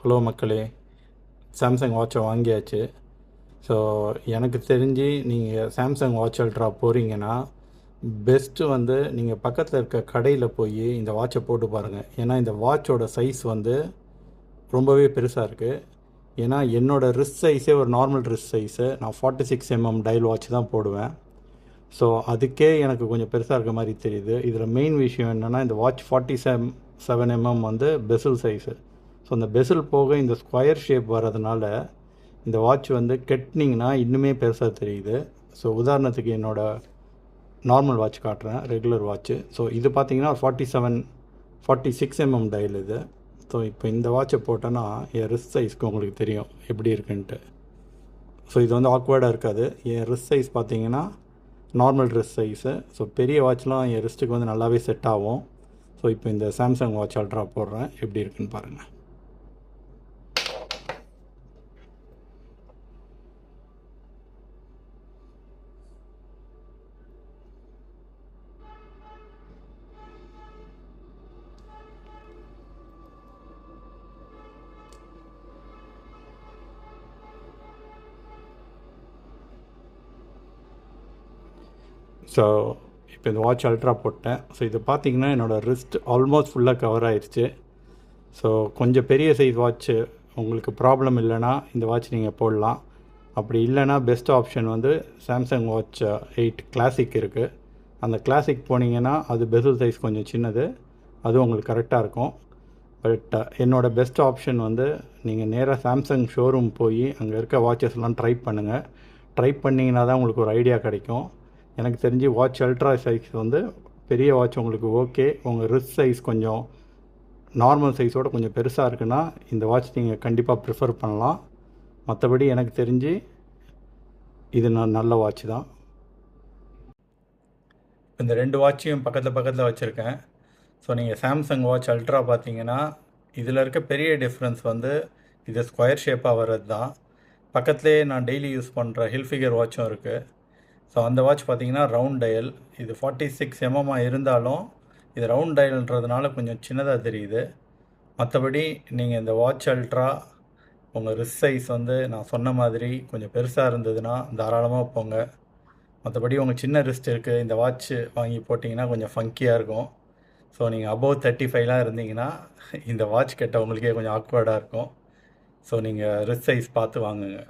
Hello மக்களே Samsung வாட்சை வாங்கியாச்சு. ஸோ எனக்கு தெரிஞ்சு நீங்கள் சாம்சங் வாட்ச் அல்ட்ரா போகிறீங்கன்னா பெஸ்ட்டு வந்து நீங்கள் பக்கத்தில் இருக்க கடையில் போய் இந்த வாட்சை போட்டு பாருங்கள் ஏன்னா இந்த வாட்சோட சைஸ் வந்து ரொம்பவே பெருசாக இருக்குது ஏன்னா என்னோடய ரிஸ்ட் சைஸே ஒரு நார்மல் ரிஸ்ட் சைஸு நான் forty six MM dial watch தான் போடுவேன். ஸோ அதுக்கே எனக்கு கொஞ்சம் பெருசாக இருக்க மாதிரி தெரியுது. இதில் மெயின் விஷயம் என்னென்னா இந்த watch forty seven seven MM வந்து பெசில் சைஸு ஸோ அந்த பெசில் போக இந்த ஸ்கொயர் ஷேப் வர்றதுனால இந்த வாட்ச் வந்து கெட்டினிங்கன்னா இன்னுமே பெருசாக தெரியுது. ஸோ உதாரணத்துக்கு என்னோடய நார்மல் வாட்ச் காட்டுறேன் ரெகுலர் வாட்ச்சு ஸோ இது பார்த்தீங்கன்னா forty seven forty six mm dial இது. ஸோ இப்போ இந்த வாட்சை போட்டேன்னா என் ரிஸ்ட் சைஸ்க்கு உங்களுக்கு தெரியும் எப்படி இருக்குன்ட்டு. ஸோ இது வந்து ஆக்வர்டாக இருக்காது. என் ரிஸ்ட் சைஸ் பார்த்தீங்கன்னா நார்மல் ரிஸ்ட் சைஸு ஸோ பெரிய வாட்ச்லாம் என் ரிஸ்ட்டுக்கு வந்து நல்லாவே செட் ஆகும். ஸோ இப்போ இந்த சாம்சங் வாட்ச் அல்ட்ரா போடுறேன். எப்படி இருக்குன்னு பாருங்கள் ஸோ இப்போ இந்த வாட்ச் அல்ட்ரா போட்டேன். ஸோ இது பார்த்தீங்கன்னா என்னோடய ரிஸ்ட் ஆல்மோஸ்ட் ஃபுல்லாக கவர் ஆயிடுச்சு ஸோ கொஞ்சம் பெரிய சைஸ் வாட்ச்சு உங்களுக்கு ப்ராப்ளம் இல்லைன்னா இந்த வாட்ச் நீங்கள் போடலாம். அப்படி இல்லைன்னா பெஸ்ட் ஆப்ஷன் வந்து சாம்சங் வாட்ச் எயிட் கிளாசிக் இருக்குது அந்த கிளாசிக் போனீங்கன்னா அது பெசல் சைஸ் கொஞ்சம் சின்னது. அது உங்களுக்கு கரெக்டாக இருக்கும். பட் என்னோடய பெஸ்ட் ஆப்ஷன் வந்து நீங்கள் நேராக சாம்சங் ஷோரூம் போய் அங்கே இருக்க வாட்சஸ்லாம் ட்ரை பண்ணுங்கள் ட்ரை பண்ணிங்கன்னா தான் உங்களுக்கு ஒரு ஐடியா கிடைக்கும். எனக்கு தெரிஞ்சு வாட்ச் அல்ட்ரா சைஸ் வந்து பெரிய வாட்ச் உங்களுக்கு ஓகே உங்கள் ரிஸ்ட் சைஸ் கொஞ்சம் நார்மல் சைஸோட கொஞ்சம் பெருசாக இருக்குன்னா இந்த வாட்ச் நீங்கள் கண்டிப்பாக ப்ரிஃபர் பண்ணலாம். மற்றபடி எனக்கு தெரிஞ்சு இது நான் நல்ல வாட்ச் தான். இந்த ரெண்டு வாட்சையும் பக்கத்தில் பக்கத்தில் வச்சுருக்கேன். ஸோ நீங்கள் சாம்சங் வாட்ச் அல்ட்ரா பார்த்தீங்கன்னா இதில் இருக்க பெரிய டிஃப்ரென்ஸ் வந்து இது ஸ்கொயர் ஷேப்பாக வர்றது தான் பக்கத்துலேயே நான் டெய்லி யூஸ் பண்ணுற ஹில் ஃபிகர் வாட்சும் இருக்குது ஸோ அந்த வாட்ச் பார்த்தீங்கன்னா ரவுண்ட் டயல் இது ஃபார்ட்டி சிக்ஸ் எம்எம்மாக இருந்தாலும் இது ரவுண்ட் டயல்ன்றதுனால கொஞ்சம் சின்னதாக தெரியுது. மற்றபடி நீங்கள் இந்த வாட்ச் அல்ட்ரா உங்கள் ரிஸ்ட் சைஸ் வந்து நான் சொன்ன மாதிரி கொஞ்சம் பெருசாக இருந்ததுன்னா தாராளமாக போங்க. மற்றபடி உங்கள் சின்ன ரிஸ்ட் இருக்குது இந்த வாட்ச் வாங்கி போட்டிங்கன்னா கொஞ்சம் ஃபங்கியாக இருக்கும். ஸோ நீங்கள் அபவ் தேர்ட்டி ஃபைவ்லாம் இருந்தீங்கன்னா இந்த வாட்ச் கெட்ட உங்களுக்கே கொஞ்சம் ஆக்வர்டாக இருக்கும். ஸோ நீங்கள் ரிஸ்ட் சைஸ் பார்த்து வாங்குங்க.